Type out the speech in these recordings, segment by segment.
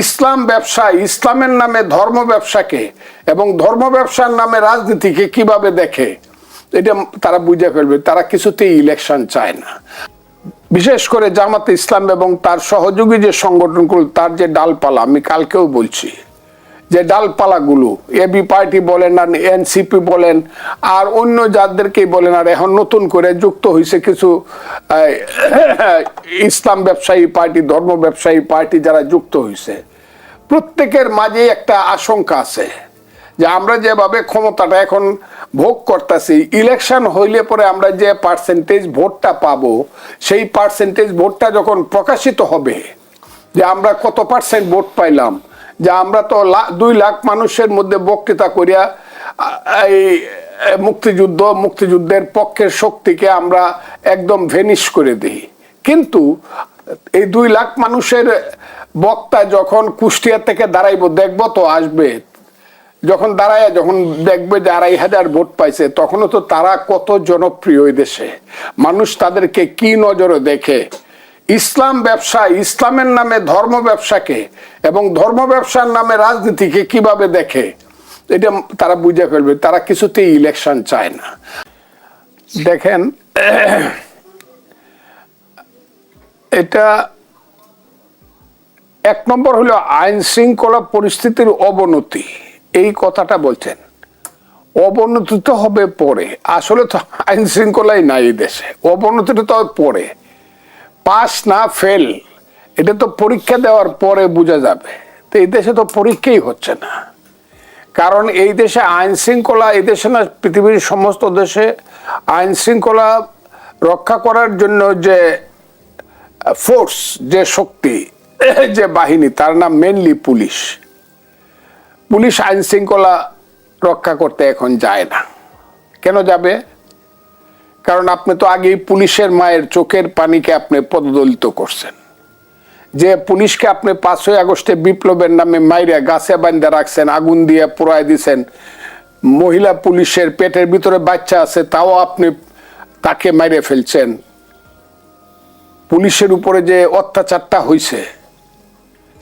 ইসলাম ব্যবসা ইসলামের নামে ধর্ম ব্যবসাকে এবং ধর্ম ব্যবসার নামে রাজনীতিকে কীভাবে দেখে, এটা তারা বুঝে ফেলবে। তারা কিছুতেই ইলেকশন চায় না। বিশেষ করে জামাতে ইসলাম এবং তার সহযোগী যে সংগঠনগুলো, তার যে ডালপালা, আমি কালকেও বলছি। যে ডালপালাগুলো এবি পার্টি বলেন আর এনসিপি বলেন, আর অন্য যাদেরকেই বলেন, আর এখন নতুন করে যুক্ত হয়েছে কিছু ইসলাম ব্যবসায়ী পার্টি, ধর্ম ব্যবসায়ী পার্টি যারা যুক্ত হয়েছে প্রত্যেকের মাঝে একটা আশঙ্কা আছে যে আমরা যেভাবে ক্ষমতাটা এখন ভোগ করতেছি, ইলেকশন হইলে পরে আমরা যে পার্সেন্টেজ ভোটটা পাবো, সেই পার্সেন্টেজ ভোটটা যখন প্রকাশিত হবে, যে আমরা কত পার্সেন্ট ভোট পাইলাম যে আমরা তো দুই লাখ মানুষের মধ্যে বক্তৃতা করিয়া এই মুক্তিযুদ্ধ, মুক্তিযুদ্ধের পক্ষের শক্তিকে আমরা একদম ভেনিশ করে দিই। কিন্তু এই দুই লাখ মানুষের বক্তা যখন কুষ্টিয়া থেকে দাঁড়াইব, দেখব তো আসবে। যখন দাঁড়ায় যখন দেখবে যে আড়াই হাজার ভোট পাইছে, তখনও তো তারা কত জনপ্রিয় দেশে। মানুষ তাদেরকে কি নজরে দেখে? ইসলাম ব্যবসা, ইসলামের নামে ধর্ম ব্যবসাকে এবং ধর্ম ব্যবসার নামে রাজনীতিকে কীভাবে দেখে, এটা তারা বুঝে ফেলবে। তারা কিছুতেই ইলেকশন চায় না। দেখেন, এটা এক নম্বর হলো আইন শৃঙ্খলা পরিস্থিতির অবনতি। এই কথাটা বলছেন। অবনতি তো হবে পরে। আসলে তো আইন শৃঙ্খলাই নাই দেশে। অবনতিটা তো পরে। পাস না ফেল এটা তো পরীক্ষা দেওয়ার পরে বোঝা যাবে। তো এই দেশে তো পরীক্ষাই হচ্ছে না। কারণ এই দেশে আইন শৃঙ্খলা এই দেশে না, পৃথিবীর সমস্ত দেশে আইন শৃঙ্খলা রক্ষা করার জন্য যে ফোর্স যে শক্তি, যে বাহিনী, তার নাম মেনলি পুলিশ। পুলিশ আইন শৃঙ্খলা রক্ষা করতে এখন যায় না। কেন যাবে? কারণ আপনি তো আগেই পুলিশের মায়ের চোখের পানিকে আপনি পদদলিত করছেন। যে পুলিশকে আপনি পাঁচই আগস্টে বিপ্লবের নামে মাইরা গাছে বান্ধা রাখছেন, আগুন দিয়ে পোড়ায় দিছেন, মহিলা পুলিশের পেটের ভিতরে বাচ্চা আছে, তাও আপনি তাকে মাইরে ফেলছেন। পুলিশের উপরে যে অত্যাচারটা হয়েছে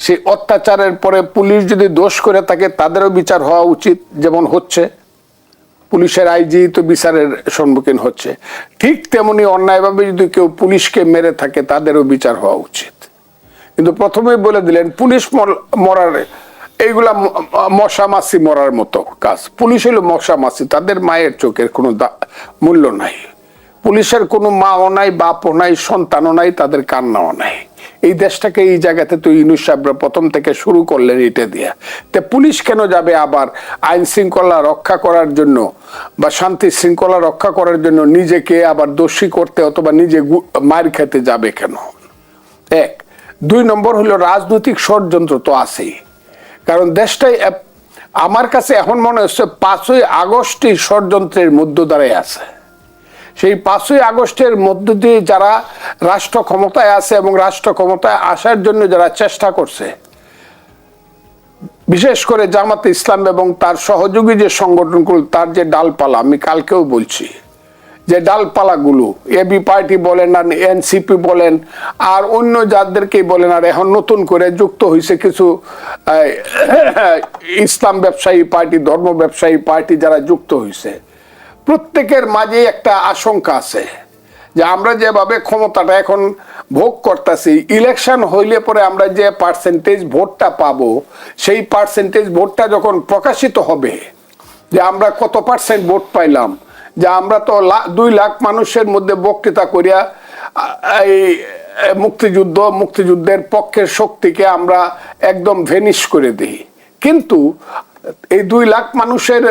সেই অত্যাচারের পরে পুলিশ যদি দোষ করে থাকে, তাদেরও বিচার হওয়া উচিত, যেমন হচ্ছে। পুলিশের আইজি তো বিচারের সম্মুখীন হচ্ছে। ঠিক তেমনি অন্যায়ভাবে যদি কেউ পুলিশকে মেরে থাকে, তাদেরও বিচার হওয়া উচিত। কিন্তু প্রথমেই বলে দিলেন, পুলিশ মর- মরার, এইগুলা মশা মাছি মরার মতো কাজ। পুলিশ হলো মশা মাছি, তাদের মায়ের চোখের কোনো মূল্য নাই। পুলিশের কোনো মাও নাই, বাপও নাই, সন্তানও নাই, তাদের কান্নাও নাই। এই দেশটাকে এই জায়গাতে তো ইউনুস সাহেবরা প্রথম থেকে শুরু করলেন এটা দিয়া। তে পুলিশ কেন যাবে আবার আইন শৃঙ্খলা রক্ষা করার জন্য বা শান্তি শৃঙ্খলা রক্ষা করার জন্য নিজেকে আবার দোষী করতে অথবা নিজে মার খেতে যাবে কেন? এক। দুই নম্বর হলো রাজনৈতিক ষড়যন্ত্র তো আছেই। কারণ দেশটাই আমার কাছে এখন মনে হচ্ছে পাঁচই আগস্টই ষড়যন্ত্রের মধ্য দ্বারাই আছে। সেই পাঁচই আগস্টের মধ্য দিয়ে যারা রাষ্ট্র ক্ষমতায় আছে এবং রাষ্ট্র ক্ষমতায় আসার জন্য যারা চেষ্টা করছে, বিশেষ করে জামাতে ইসলাম এবং তার সহযোগী যে সংগঠনগুলো, তার যে ডালপালা, আমি কালকেও বলছি, যে ডালপালাগুলো এবি পার্টি বলেন আর এনসিপি বলেন, আর অন্য যাদেরকেই বলেন, আর এখন নতুন করে যুক্ত হয়েছে কিছু ইসলাম ব্যবসায়ী পার্টি, ধর্ম ব্যবসায়ী পার্টি যারা যুক্ত হয়েছে প্রত্যেকের মাঝে একটা আশঙ্কা আছে যে আমরা যেভাবে ক্ষমতাটা এখন ভোগ করতেছি ইলেকশন হইলে পরে আমরা যে পার্সেন্টেজ ভোটটা পাবো, সেই পার্সেন্টেজ ভোটটা যখন প্রকাশিত হবে, যে আমরা কত পার্সেন্ট ভোট পাইলাম, যে আমরা তো দুই লাখ মানুষের মধ্যে বক্তৃতা করিয়া এই মুক্তিযুদ্ধ, মুক্তিযুদ্ধের পক্ষের শক্তিকে আমরা একদম ভেনিশ করে দিই। কিন্তু এই দুই লাখ মানুষের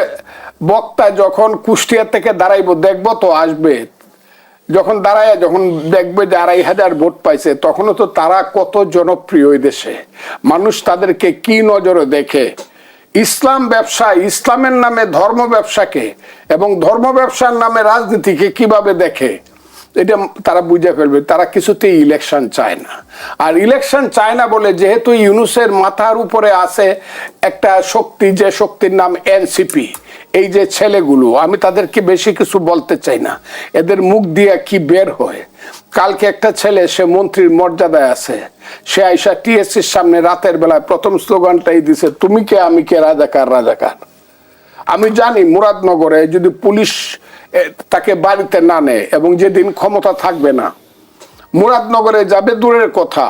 বক্তা যখন কুষ্টিয়া থেকে দাঁড়াইব, দেখব তো আসবে। যখন দাঁড়ায় যখন দেখবে যে আড়াই হাজার ভোট পাইছে, তখনও তো তারা কত জনপ্রিয় দেশে। মানুষ তাদেরকে কি নজরে দেখে? ইসলাম ব্যবসা, ইসলামের নামে ধর্ম ব্যবসাকে এবং ধর্ম ব্যবসার নামে রাজনীতিকে কীভাবে দেখে? এটা তারা বুঝে ফেলবে, তারা কিছুতেই ইলেকশন চায় না। আর ইলেকশন চায় না বলে যেহেতু ইউনুসের মাথার উপরে আছে একটা শক্তি, যে শক্তির নাম এনসিপি এই যে ছেলেগুলো, আমি তাদেরকে বেশি কিছু বলতে চাই না। এদের মুখ দিয়ে কি বের হয়? কালকে একটা ছেলে, সে মন্ত্রীর মর্যাদায় আছে, সে আইসা টিএসসির সামনে রাতের বেলায় প্রথম স্লোগানটাই দিছে, তুমি কে, আমি কে, রাজাকার রাজাকার। আমি জানি মুরাদনগরে যদি পুলিশ তাকে বাড়িতে না নেয় এবং যেদিন ক্ষমতা থাকবে না, মুরাদনগরে যাবে দূরের কথা,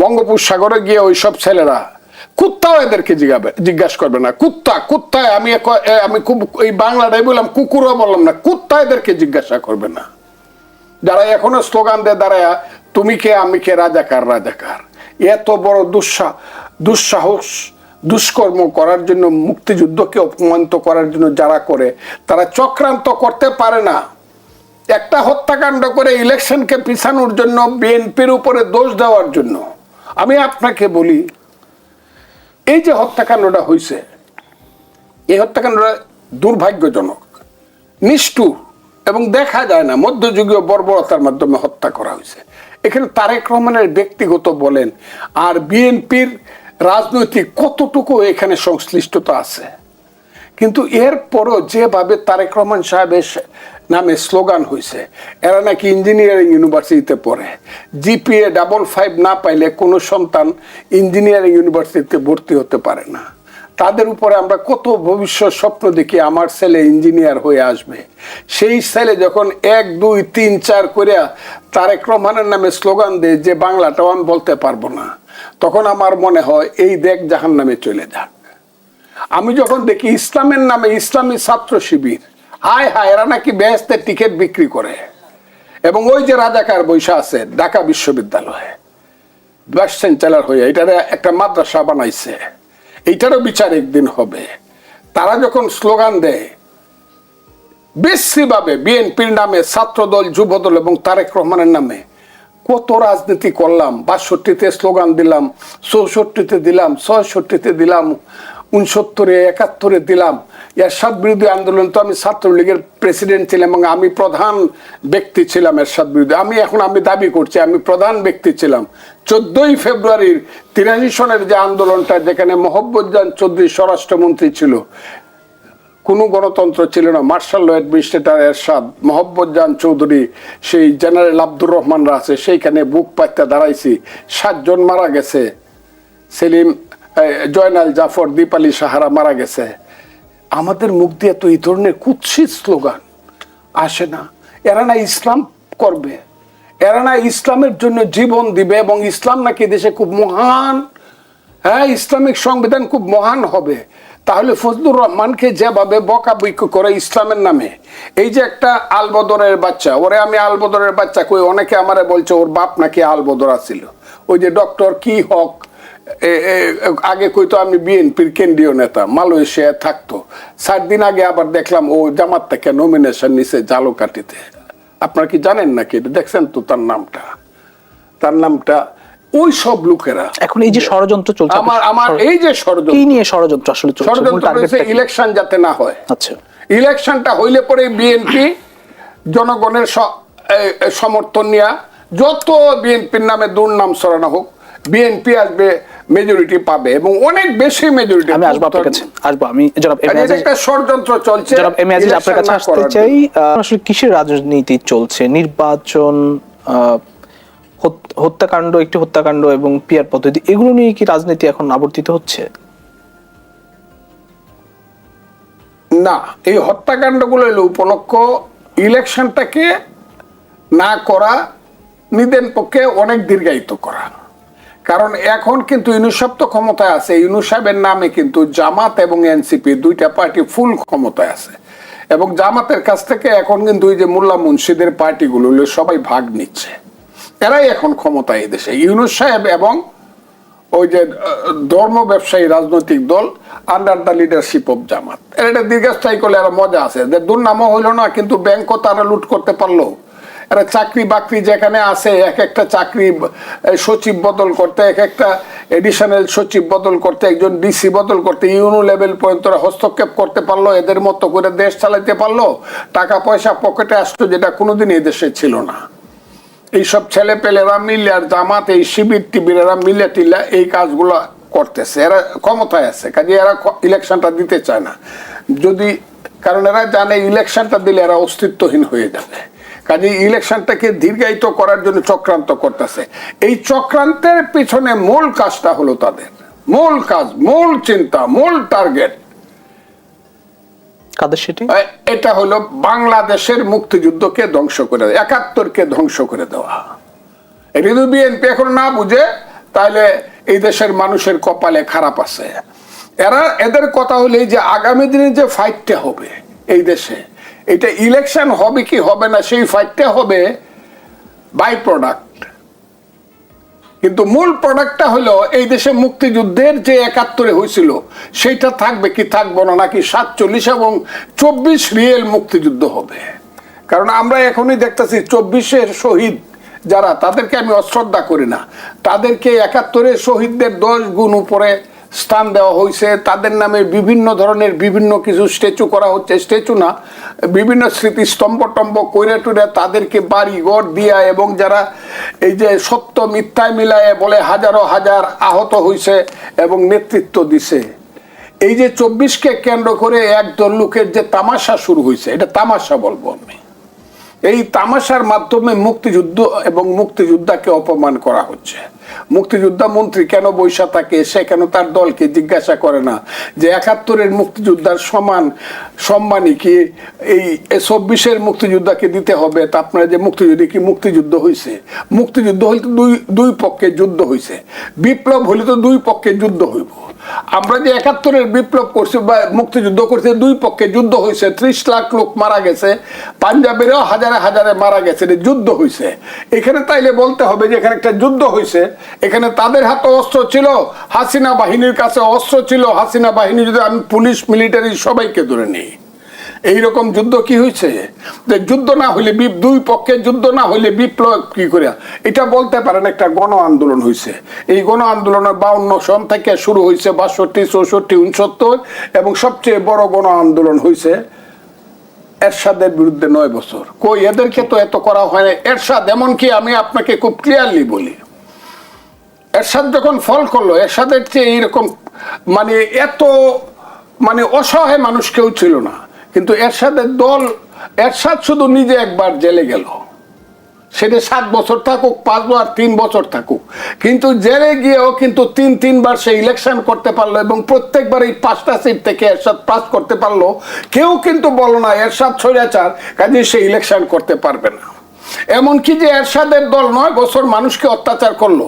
বঙ্গোপসাগরে গিয়ে ওই সব ছেলেরা, কুত্তাও এদেরকে জিজ্ঞাবে জিজ্ঞাসা করবে না। কুত্তা, কুত্তায় আমি আমি খুব এই বাংলাটাই বললাম, কুকুরও বললাম না, কুত্তা এদেরকে জিজ্ঞাসা করবে না। যারা এখনও স্লোগান দেয় দাঁড়ায়, তুমি কে, আমি কে, রাজাকার রাজাকার? এত বড় দুঃসা, দুঃসাহস দুষ্কর্ম করার জন্য, মুক্তিযুদ্ধকে অপমানিত করার জন্য যারা করে, তারা চক্রান্ত করতে পারে না। একটা হত্যাকাণ্ড করে ইলেকশনকে পিছানোর জন্য বিএনপির উপরে দোষ দেওয়ার জন্য। আমি আপনাকে বলি, এই যে হত্যাকাণ্ডটা হয়েছে এই হত্যাকাণ্ডটা দুর্ভাগ্যজনক, নিষ্ঠুর এবং দেখা যায় না, মধ্যযুগীয় বর্বরতার মাধ্যমে হত্যা করা হয়েছে এখানে তারেক রহমানের ব্যক্তিগত বলেন, আর বিএনপির রাজনৈতিক কতটুকু এখানে সংশ্লিষ্টতা আছে? কিন্তু এরপরও যেভাবে তারেক রহমান সাহেবের নামে স্লোগান হয়েছে এরা নাকি ইঞ্জিনিয়ারিং ইউনিভার্সিটিতে পড়ে। জিপিএ ডাবল ফাইভ না পাইলে কোনো সন্তান ইঞ্জিনিয়ারিং ইউনিভার্সিটিতে ভর্তি হতে পারে না। তাদের উপরে আমরা কত ভবিষ্যৎ স্বপ্ন দেখি, আমার ছেলে ইঞ্জিনিয়ার হয়ে আসবে। সেই ছেলে যখন এক, দুই, তিন, চার করে তারেক রহমানের নামে স্লোগান দেয় যে বাংলাটাও আমি বলতে পারব না। তখন আমার মনে হয়, এই দেখ জাহান নামে চলে যাক। আমি যখন দেখি ইসলামের নামে ইসলামী ছাত্র শিবির, হায় হায়, এরা নাকি বেহেস্তের টিকিট বিক্রি করে। এবং ওই যে রাজাকার বৈশা আছে, ঢাকা বিশ্ববিদ্যালয়ে ভাইস চ্যান্সেলার হয়ে, এটার একটা মাদ্রাসা বানাইছে। এইটারও বিচার একদিন হবে। তারা যখন স্লোগান দেয় বেশিভাবে বিএনপির নামে ছাত্রদল, যুবদল এবং তারেক রহমানের নামে, কত রাজনীতি করলাম, বাষট্টিতে স্লোগান দিলাম, চৌষট্টিতে দিলাম, ছয়ষট্টিতে দিলাম উনসত্তরে, একাত্তরে দিলাম। এরশাদ বিরোধী আন্দোলন তো আমি ছাত্রলীগের প্রেসিডেন্ট ছিলাম এবং আমি প্রধান ব্যক্তি ছিলাম এরশাদ বিরোধী। আমি এখন আমি দাবি করছি, আমি প্রধান ব্যক্তি ছিলাম। চোদ্দই ফেব্রুয়ারির তিরাশি সনের যে আন্দোলনটা, যেখানে মোহব্বতজান চৌধুরী স্বরাষ্ট্রমন্ত্রী ছিল, কোনো গণতন্ত্র ছিল না। Martial law administrator Ershad Mohammad Chowdhury, সেই জেনারেল আব্দুর রহমানরা আছে, সেইখানে বুক পাইতে দাঁড়াইছি। সাতজন মারা গেছে। সেলিম জয়নাল জাফর দীপালি সাহারা মারা গেছে। আমাদের মুখ দিয়ে তো এই ধরনের কুৎসিত স্লোগান আসে না। এরা না ইসলাম করবে। এরা না ইসলামের জন্য জীবন দিবে এবং ইসলাম নাকি দেশে খুব মহান হ্যাঁ ইসলামিক সংবিধান খুব মহান হবে। তাহলে ফজলুর রহমানকে যেভাবে বকাবকি করে ইসলামের নামে, এই যে একটা আলবদরের বাচ্চা, ওরে আমি আলবদরের বাচ্চা কই, অনেকে আমারে বলছে ওর বাপ নাকি আলবদরা ছিল ওই যে ডক্টর কি হক আগে কইতো আমি বিএনপির কেন্দ্রীয় নেতা মালয়েশিয়ায় থাকতো। চার দিন আগে আবার দেখলাম ও জামাত থেকে নমিনেশন নিছে জালুকাটিতে আপনারা কি জানেন নাকি এটা? দেখছেন তো তার নামটা? তার নামটা ওই সব লোকেরা। এখন এই যে ষড়যন্ত্র চলছে আমার আমার এই যে ষড়যন্ত্র কি নিয়ে ষড়যন্ত্র আসলে চলছে? ষড়যন্ত্র ইলেকশন যাতে না হয়। আচ্ছা। ইলেকশনটা হইলে পরে বিএনপি জনগণের সমর্থন নিয়ে যত বিএনপির নামে দুর্নাম ছড়ানো হোক বিএনপি আসবে মেজরিটি পাবে এবং অনেক বেশি মেজরিটি আমি আসব আপনার কাছে আসব আমি জনাব এম আজিজ- একটা ষড়যন্ত্র চলছে জনাব এম আজিজ আপনার কাছে আসতে চাই আসলে কিসের রাজনীতি চলছে? নির্বাচন হত্যাকাণ্ড একটি হত্যাকাণ্ড এবং পিয়ার পদ্ধতি এগুলো নিয়ে কি রাজনীতি এখন আবর্তিত হচ্ছে? না এই হত্যাকাণ্ডগুলো হলো উপলক্ষ ইলেকশনটাকে না করা নিদেন পক্ষে অনেক দীর্ঘায়িত করা। কারণ এখন কিন্তু ইউনুসাব তো ক্ষমতায় আছে। ইউনুসাবের নামে কিন্তু জামাত এবং এনসিপি দুইটা পার্টি ফুল ক্ষমতায় আছে। এবং জামাতের কাছ থেকে এখন কিন্তু ওই যে মোল্লা মুন্সিদের পার্টিগুলো সবাই ভাগ নিচ্ছে। এরাই এখন ক্ষমতায় দেশে। ইউনুস সাহেব এবং ওই যে ধর্ম ব্যবসায়ী রাজনৈতিক দল under the leadership of Jamaat. একটা দীর্ঘস্থায়ী করলে এরা মজা আছে। এদের দুর্নামও হইল না, কিন্তু ব্যাংকও তারা লুট করতে পারল। এরা চাকরি বাকরি যেখানে আছে, এক একটা চাকরি সচিব বদল করতে, এক একটা এডিশনাল সচিব বদল করতে, একজন ডিসি বদল করতে, ইউনো লেভেল পর্যন্ত হস্তক্ষেপ করতে পারল, এদের মতো করে দেশ চালাইতে পারল টাকা পয়সা পকেটে আসতো যেটা কোনোদিন এদেশে ছিল না। এইসব ছেলে পেলেরা মিলে আর জামাত, এই শিবির টিবির এরা মিলে টিলে এই কাজগুলো করতেছে। এরা ক্ষমতায় আছে, কাজে এরা ইলেকশনটা দিতে চায় না। যদি, কারণ এরা জানে ইলেকশনটা দিলে এরা অস্তিত্বহীন হয়ে যাবে। কাজে ইলেকশনটাকে দীর্ঘায়িত করার জন্য চক্রান্ত করতেছে। এই চক্রান্তের পিছনে মূল কাজটা হলো তাদের। মূল কাজ মূল চিন্তা মূল টার্গেট। কাদের সেটি? এটা হলো বাংলাদেশের মুক্তিযুদ্ধকে ধ্বংস করে দেওয়া একাত্তরকে ধ্বংস করে দেওয়া। এটা যদি বিএনপি এখন না বুঝে তাহলে এই দেশের মানুষের কপালে খারাপ আছে। এরা এদের কথা হলো যে আগামী দিনে যে ফাইটটা হবে এই দেশে এটা ইলেকশন হবে কি হবে না, সেই ফাইটটা হবে বাই প্রোডাক্ট কিন্তু মূল প্রোডাক্টটা হলো এই দেশে মুক্তিযুদ্ধের যে একাত্তরে হয়েছিল, সেইটা থাকবে কি থাকব না, নাকি সাতচল্লিশ এবং চব্বিশ রিয়েল মুক্তিযুদ্ধ হবে। কারণ আমরা এখনই দেখতেছি চব্বিশের শহীদ যারা, তাদেরকে আমি অশ্রদ্ধা করি না। তাদেরকে একাত্তরের শহীদদের দশ গুণ উপরে স্থান দেওয়া হয়েছে। তাদের নামে বিভিন্ন ধরনের বিভিন্ন কিছু স্ট্যাচু করা হচ্ছে। স্ট্যাচু না, বিভিন্ন স্মৃতিস্তম্ভ টম্ব কইরে টুরে তাদেরকে বাড়ি ঘর দিয়া এবং যারা এই যে সত্য মিথ্যায় মিলায়ে বলে হাজারো হাজার আহত হয়েছে এবং নেতৃত্ব দিছে। এই যে চব্বিশকে কেন্দ্র করে একদল লোকের যে তামাশা শুরু হয়েছে এটা তামাশা বলব আমি। এই তামাশার মাধ্যমে মুক্তিযুদ্ধ এবং মুক্তিযোদ্ধাকে অপমান করা হচ্ছে। মুক্তিযোদ্ধা মন্ত্রী কেন বৈশা থাকে সে কেন তার দলকে জিজ্ঞাসা করে না? যে একাত্তরের মুক্তিযোদ্ধার সমান সম্মানই কি এই চব্বিশের মুক্তিযোদ্ধাকে দিতে হবে? তা আপনারা যে মুক্তিযুদ্ধ, কি মুক্তিযুদ্ধ হয়েছে মুক্তিযুদ্ধ হইলে তো দুই দুই পক্ষে যুদ্ধ হয়েছে বিপ্লব হলে তো দুই পক্ষে যুদ্ধ হইব। আমরা যে একাত্তরের বিপ্লব করছি বা মুক্তিযুদ্ধ করছে, দুই পক্ষে যুদ্ধ হয়েছে ত্রিশ লাখ লোক মারা গেছে। পাঞ্জাবেরও হাজারে হাজারে মারা গেছে। যুদ্ধ হয়েছে এখানে তাইলে বলতে হবে যে এখানে একটা যুদ্ধ হয়েছে এখানে তাদের হাতে অস্ত্র ছিল, হাসিনা বাহিনীর কাছে অস্ত্র ছিল, হাসিনা বাহিনী যদি আমি পুলিশ, মিলিটারি সবাইকে ধরে নিই। এইরকম যুদ্ধ কি হয়েছে? যে যুদ্ধ না হইলে বি- দুই পক্ষে যুদ্ধ না হইলে বিপ্লব কি করে? এটা বলতে পারেন একটা গণ আন্দোলন হয়েছে। এই গণ আন্দোলনের বাউন্ন সন থেকে শুরু হয়েছে বাষট্টি, চৌষট্টি, উনসত্তর এবং সবচেয়ে বড় গণ আন্দোলন হয়েছে এরশাদের বিরুদ্ধে নয় বছর। কই, এদেরকে তো এত করা হয় না। এরশাদ, এমনকি আমি আপনাকে খুব ক্লিয়ারলি বলি এরশাদ যখন ফল করল, এরশাদের চেয়ে এইরকম মানে এত মানে অসহায় মানুষ কেউ ছিল না। কিন্তু এরশাদের দল, এরশাদ শুধু নিজে একবার জেলে গেল। সেটা সাত বছর থাকুক, পাঁচ বার তিন বছর থাকুক, কিন্তু জেলে গিয়েও কিন্তু তিন, তিনবার সে ইলেকশন করতে পারল এবং প্রত্যেকবার এই পাঁচটা সিট থেকে এরশাদ পাস করতে পারল। কেউ কিন্তু বলো না, এরশাদ ছড়াচার কাজে সে ইলেকশন করতে পারবে না। এমনকি যে এরশাদের দল নয় বছর মানুষকে অত্যাচার করল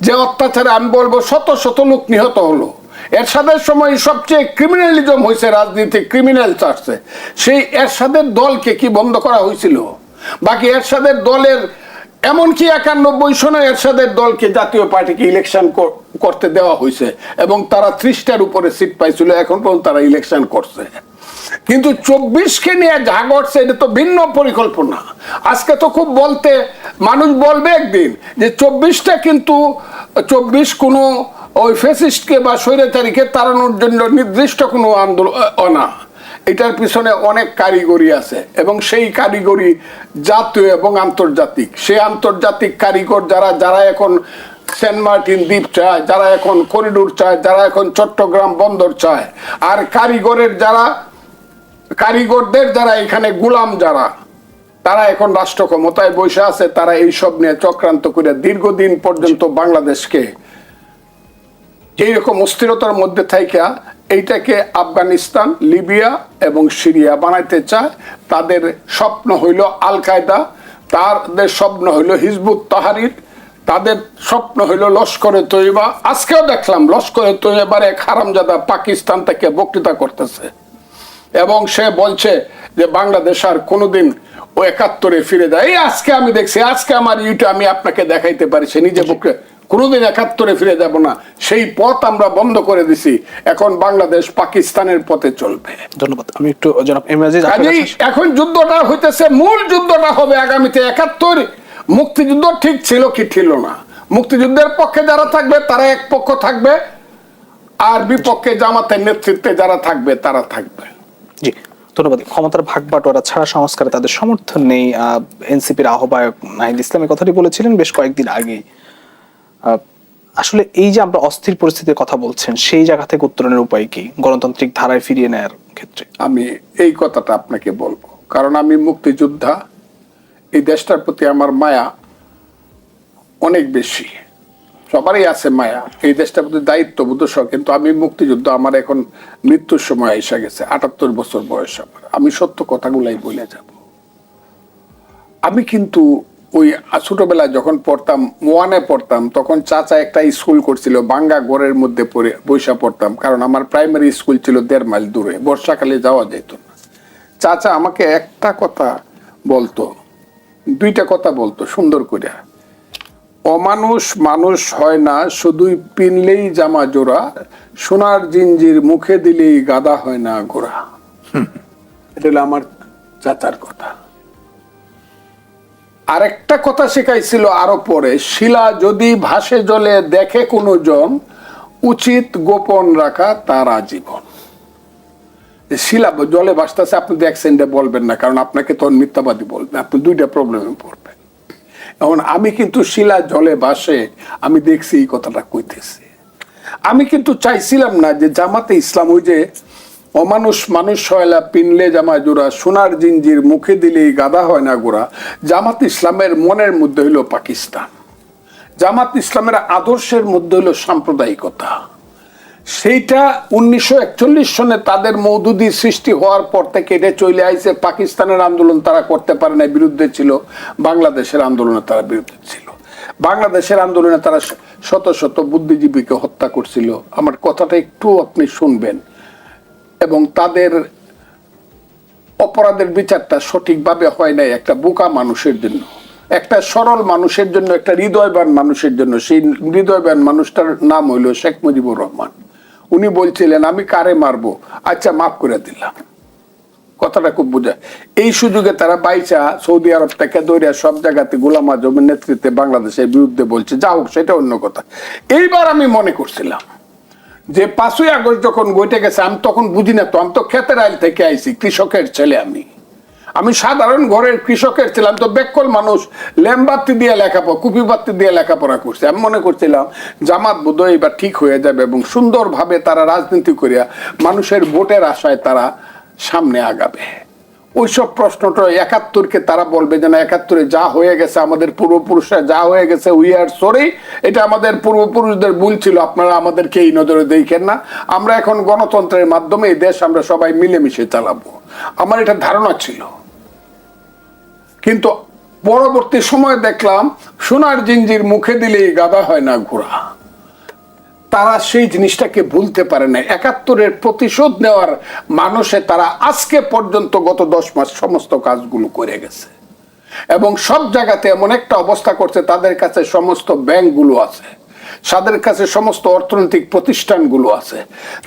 যে অত্যাচারে আমি বলব শত শত লোক নিহত হলো। এরশাদের সময় সবচেয়ে ক্রিমিনালিজম হয়েছে রাজনীতি ক্রিমিনাল চার্চে সেই এরশাদের দলকে কি বন্ধ করা হয়েছিল বাকি এরশাদের দলের এমনকি একানব্বই সনে এরশাদের দলকে জাতীয় পার্টিকে ইলেকশন করতে দেওয়া হয়েছে এবং তারা ত্রিশটার উপরে সিট পাইছিল, এখন পর্যন্ত তারা ইলেকশন করছে। কিন্তু চব্বিশকে নিয়ে যা ঘটছে, এটা তো ভিন্ন পরিকল্পনা। আজকে তো খুব বলতে, মানুষ বলবে একদিন যে চব্বিশটা কিন্তু, চব্বিশ কোনো ওই ফেসিস্টকে বা স্বৈরাচারীকে তাড়ানোর জন্য নির্দিষ্ট কোনো আন্দোলন না। এটার পিছনে অনেক কারিগরি আছে এবং সেই কারিগরি জাতীয় এবং আন্তর্জাতিক। সেই আন্তর্জাতিক কারিগর যারা যারা এখন সেন্ট মার্টিন দ্বীপ চায় যারা এখন করিডোর চায় যারা এখন চট্টগ্রাম বন্দর চায় আর কারিগরের যারা কারিগরদের যারা এখানে গুলাম যারা তারা এখন রাষ্ট্র ক্ষমতায় বসে আছে তারা এইসব নিয়ে চক্রান্ত করে দীর্ঘদিন পর্যন্ত বাংলাদেশকে এইরকম অস্থিরতার মধ্যে থাইকা এইটাকে আফগানিস্তান লিবিয়া এবং সিরিয়া বানাইতে চায়। তাদের স্বপ্ন হইল আল কায়দা তাদের স্বপ্ন হইল হিজবুত তাহারির তাদের স্বপ্ন হইল লস্করে তৈবা আজকেও দেখলাম লস্করে তৈবার এক হারামজাদা পাকিস্তান থেকে বক্তৃতা করতেছে। এবং সে বলছে যে বাংলাদেশ আর কোনোদিন ও একাত্তরে ফিরে যায়। এই আজকে আমি দেখছি আজকে আমার ইউটিউব আমি আপনাকে দেখাইতে পারি সে নিজে পক্ষে কোনোদিন একাত্তরে ফিরে যাব না। সেই পথ আমরা বন্ধ করে দিছি। এখন বাংলাদেশ পাকিস্তানের পথে চলবে। ধন্যবাদ। আমি একটু জনাব এখন যুদ্ধটা হইতেছে মূল যুদ্ধটা হবে আগামীতে একাত্তর। মুক্তিযুদ্ধ ঠিক ছিল কি ছিল না। মুক্তিযুদ্ধের পক্ষে যারা থাকবে তারা এক পক্ষ থাকবে। আর বিপক্ষে জামাতের নেতৃত্বে যারা থাকবে তারা থাকবে। জি ধন্যবাদ। ক্ষমতার ভাগ বাটোয়ারা ছাড়া সংস্কারে তাদের সমর্থন নেই। এনসিপির আহ্বায়ক নাহিদ ইসলাম কথাটি বলেছিলেন বেশ কয়েকদিন আগেই। আহ, আসলে এই যে আমরা অস্থির পরিস্থিতির কথা বলছেন, সেই জায়গা থেকে উত্তরণের উপায় কি? গণতান্ত্রিক ধারায় ফিরিয়ে নেয়ার ক্ষেত্রে। আমি এই কথাটা আপনাকে বলব। কারণ আমি মুক্তিযোদ্ধা। এই দেশটার প্রতি আমার মায়া অনেক বেশি। সবারই আছে মায়া। এই দেশটার প্রতি দায়িত্ববোধ সহ কিন্তু আমি মুক্তিযুদ্ধ আমার এখন মৃত্যুর সময় এসে গেছে। আটাত্তর বছর বয়স আমার। আমি সত্য কথাগুলাই বলে যাব। আমি কিন্তু ওই ছোটবেলায় যখন পড়তাম মোয়ানে পড়তাম তখন চাচা একটা স্কুল করছিল বাঙ্গা ঘরের মধ্যে পড়ে বৈশা পড়তাম। কারণ আমার প্রাইমারি স্কুল ছিল দেড় মাইল দূরে বর্ষাকালে যাওয়া যেত না। চাচা আমাকে একটা কথা বলতো দুইটা কথা বলতো সুন্দর করে। অমানুষ মানুষ হয় না শুধুই পিনলেই জামা জোড়া সোনার জিঞ্জির মুখে দিলেই গাদা হয় না গোড়া। এটা হলো আমার চাচার কথা। আরেকটা কথা শেখাইছিল আরও পরে, শিলা যদি ভাসে জলে দেখে কোনো জন উচিত গোপন রাখা তার আজীবন। শিলা জলে ভাসতেছে, আপনি দেখছেন বলবেন না, কারণ আপনাকে তখন মিথ্যাবাদী বলবেন আপনি দুইটা প্রবলেমে পড়বেন। এখন আমি কিন্তু শিলা জলে ভাসে, আমি দেখছি এই কথাটা কইতেছি। আমি কিন্তু চাইছিলাম না যে জামাতে ইসলাম ওই যে অমানুষ মানুষ হয়লা পিনলে জামা জোড়া, সোনার জিঞ্জির মুখে দিলেই গাদা হয় না গোড়া জামাত ইসলামের মনের মধ্যে হইল পাকিস্তান। জামাত ইসলামের আদর্শের মধ্যে হইল সাম্প্রদায়িকতা। সেইটা উনিশশো একচল্লিশ সনে তাদের মৌদুদি সৃষ্টি হওয়ার পর থেকে এটা চলে আইছে। পাকিস্তানের আন্দোলন তারা করতে পারে না বিরুদ্ধে ছিল। বাংলাদেশের আন্দোলনে তারা বিরুদ্ধে ছিল। বাংলাদেশের আন্দোলনে তারা শত শত বুদ্ধিজীবীকে হত্যা করছিল। আমার কথাটা একটু আপনি শুনবেন। এবং তাদের অপরাধের বিচারটা সঠিকভাবে হয় নাই একটা বোকা মানুষের জন্য। একটা সরল মানুষের জন্য, একটা হৃদয়বান মানুষের জন্য। সেই হৃদয়বান মানুষটার নাম হইল শেখ মুজিবুর রহমান। উনি বলছিলেন, আমি কারে মারবো? আচ্ছা মাফ করে দিলাম। কথাটা খুব বোঝায় এই সুযোগে তারা বাইচা সৌদি আরব থেকে দৌড়িয়া সব জায়গাতে গোলাম আজমের নেতৃত্বে বাংলাদেশের বিরুদ্ধে বলছে, যা হোক, সেটা অন্য কথা। এইবার আমি মনে করছিলাম যে পাঁচই আগস্ট যখন বইটা গেছে, আমি তখন বুঝি না তো, আমি তো ক্ষেতের আইল থেকে আইছি, কৃষকের ছেলে আমি। আমি সাধারণ ঘরের কৃষকের ছিলাম তো বেকল মানুষ ল্যাম্বাতি দিয়ে লেখাপড়া কুপি বাতি দিয়ে লেখাপড়া করছে। আমি মনে করছিলাম, জামাত বোধহয় এবার ঠিক হয়ে যাবে এবং সুন্দরভাবে তারা রাজনীতি করিয়া মানুষের ভোটের আশায় তারা সামনে আগাবে। ওইসব প্রশ্নটা একাত্তরকে তারা বলবে যে না, একাত্তরে যা হয়ে গেছে, আমাদের পূর্বপুরুষরা যা হয়ে গেছে উই আর সরি এটা আমাদের পূর্বপুরুষদের ভুল ছিল, আপনারা আমাদেরকে এই নজরে দেখেন না। আমরা এখন গণতন্ত্রের মাধ্যমে এই দেশ আমরা সবাই মিলেমিশে চালাবো। আমার এটা ধারণা ছিল। কিন্তু পরবর্তী সময় দেখলাম, সোনার জিঞ্জির মুখে দিলেই গাদা হয় না ঘোড়া। তারা সেই জিনিসটাকে ভুলতে পারে না একাত্তরের প্রতিশোধ নেওয়ার মানুষে তারা আজকে পর্যন্ত গত দশ মাস সমস্ত কাজগুলো করে গেছে। এবং সব জায়গাতে এমন একটা অবস্থা করছে, তাদের কাছে সমস্ত ব্যাংকগুলো আছে, তাদের কাছে সমস্ত অর্থনৈতিক প্রতিষ্ঠানগুলো আছে,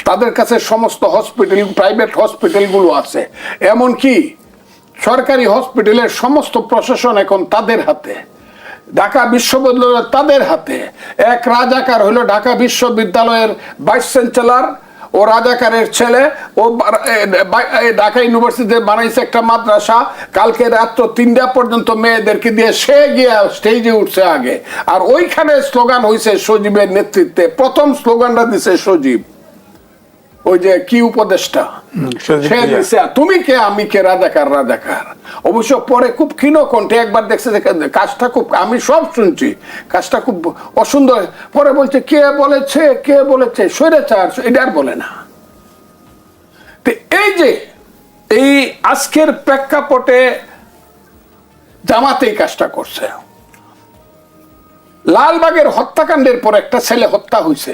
তাদের কাছে সমস্ত হসপিটাল, প্রাইভেট হসপিটালগুলো আছে। এমনকি সরকারি হসপিটালের সমস্ত প্রশাসন এখন তাদের হাতে। ঢাকা বিশ্ববিদ্যালয় তাদের হাতে। এক রাজাকার হলো ঢাকা বিশ্ববিদ্যালয়ের ভাইস চ্যান্সেলর ও রাজাকারের ছেলে ও ঢাকা ইউনিভার্সিটিতে বানাইছে একটা মাদ্রাসা। কালকে রাত্র তিনটা পর্যন্ত মেয়েদেরকে দিয়ে সে গিয়ে স্টেজে উঠছে আগে। আর ওইখানে স্লোগান হয়েছে সজীবের নেতৃত্বে। প্রথম স্লোগানটা দিছে সজীব। ওই যে কি উপদেশটা সে দিছে, তুমি কে? আমি কে? রাজাকার রাজাকার। অবশ্য পরে খুব ক্ষীণ কণ্ঠে একবার দেখছে কাজটা খুব আমি সব শুনছি কাজটা খুব অসুন্দর। পরে বলছে কে বলেছে কে বলেছে? স্বৈরাচার এটা আর বলে না। তো এই যে এই আজকের প্রেক্ষাপটে জামাতেই কাজটা করছে। লালবাগের হত্যাকাণ্ডের পর একটা ছেলে হত্যা হয়েছে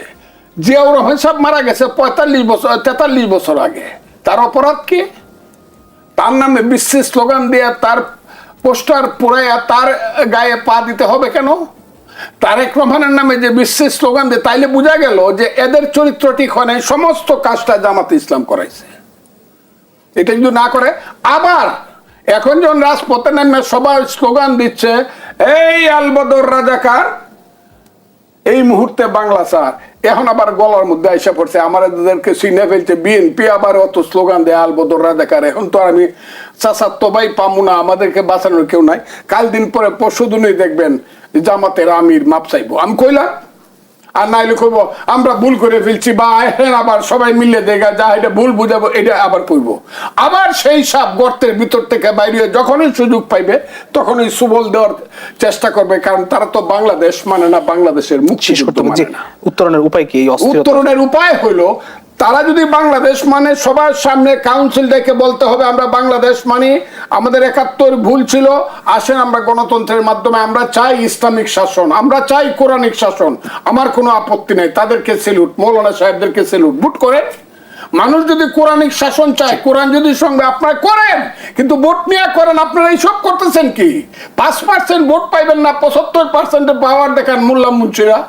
জিয়াউর রহমান সাহেব মারা গেছে পঁয়তাল্লিশ বছর তেতাল্লিশ বছর আগে। তার অপরাধ কি? তার নামে বিশ্বের স্লোগান দিয়ে তার পোস্টার পুরাইয়া তার গায়ে পা দিতে হবে কেন? তারেক রহমানের নামে যে বিশ্বের স্লোগান দিয়ে তাইলে বোঝা গেল যে এদের চরিত্র ঠিক হয় নাই, সমস্ত কাজটা জামাতে ইসলাম করাইছে। এটা যদি না করে আবার এখন যখন রাজপথে নামে সবাই স্লোগান দিচ্ছে এই আলবদর রাজাকার এই মুহূর্তে বাংলা, স্যার। এখন আবার গলার মধ্যে আইসা পড়ছে, আমাদেরকে চিনে ফেলছে বিএনপি আবার অত স্লোগান দেয় আলবদররা দেখার। এখন তো আমি চাচার তবাই পামু না, আমাদেরকে বাঁচানোর কেউ নাই। কাল দিন পরে পরশুদিনই দেখবেন, জামাতের আমির মাপ চাইব। আমি কইলাম আর নাইলে কইব আমরা ভুল করে ফেলছি বা হ্যাঁ আবার সবাই মিলে দেখা যা এটা ভুল বুঝাবো এটা আবার কইব। আবার সেই সাপ গর্তের ভিতর থেকে বাইরে যখনই সুযোগ পাইবে তখনই সুবল দেওয়ার চেষ্টা করবে কারণ তারা তো বাংলাদেশ মানে না বাংলাদেশের যে মানে উত্তরণের উপায় কি? উত্তরণের উপায় হলো তারা যদি বাংলাদেশ মানে সবার সামনে কাউন্সিল ডেকে বলতে হবে, আমরা বাংলাদেশ মানি, আমাদের একাত্তর ভুল ছিল, আসেন আমরা গণতন্ত্রের মাধ্যমে, আমরা চাই ইসলামিক শাসন, আমরা চাই কোরআনিক শাসন, আমার কোনো আপত্তি নেই, তাদেরকে সেলুট মৌলানা সাহেবদেরকে সেলুট বুট করেন। মানুষ যদি কোরআনিক শাসন চায়, কোরআন যদি সঙ্গে আপনারা করেন, কিন্তু ভোট নিয়ে করেন, আপনারা এইসব করতেছেন কি? পাঁচ পার্সেন্ট ভোট পাইবেন না, পঁচাত্তর পার্সেন্টের পাওয়ার দেখান মোল্লা মুন্সিরা।